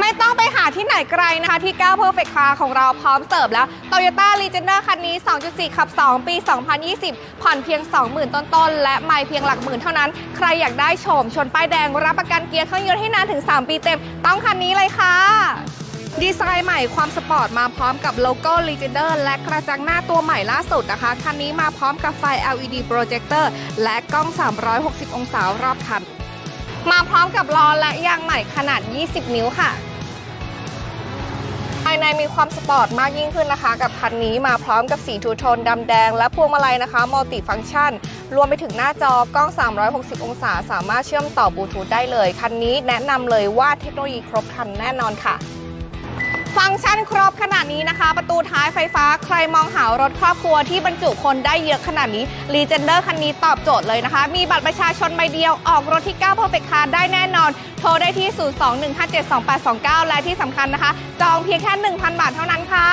ไม่ต้องไปหาที่ไหนไกลนะคะที่9 Perfect Car ของเราพร้อมเสิร์ฟแล้ว Toyota Legender คันนี้ 2.4 ขับ 2 ปี 2020 ผ่อนเพียง 20,000 ต้นๆ และไม่เพียงหลักหมื่นเท่านั้น ใครอยากได้โฉมชนป้ายแดงรับประกันเกียร์เครื่องยนต์ให้นานถึง 3 ปีเต็ม ต้องคันนี้เลยค่ะดีไซน์ใหม่ความสปอร์ตมาพร้อมกับโลโก้ Legender และกระจังหน้าตัวใหม่ล่าสุดนะคะ คันนี้มาพร้อมกับไฟ LED Projector และกล้อง 360 องศารอบคัน มาพร้อมกับล้อและยางใหม่ขนาด 20 นิ้วค่ะ ภายในมีความสปอร์ตมากยิ่งขึ้นนะคะ กับคันนี้มาพร้อมกับสีทูโทนดำแดง และพวงมาลัยนะคะมัลติฟังก์ชัน รวมไปถึงหน้าจอกล้อง 360 องศา สามารถเชื่อมต่อบลูทูธได้เลย คันนี้แนะนำเลยว่าเทคโนโลยีครบครันแน่นอนค่ะ ฟังก์ชันครบขนาดนี้นะคะ ประตูท้ายไฟฟ้าใครมองหารถครอบครัวที่บรรจุคนได้เยอะขนาดนี้รีเจนเดอร์คันนี้ตอบโจทย์เลยนะคะ มีบัตรประชาชนใบเดียวออกรถที่9 Perfect Car ได้แน่นอน โทรได้ที่ 021572829 และที่สำคัญนะคะ จองเพียงแค่ 1,000 บาทเท่านั้นค่ะ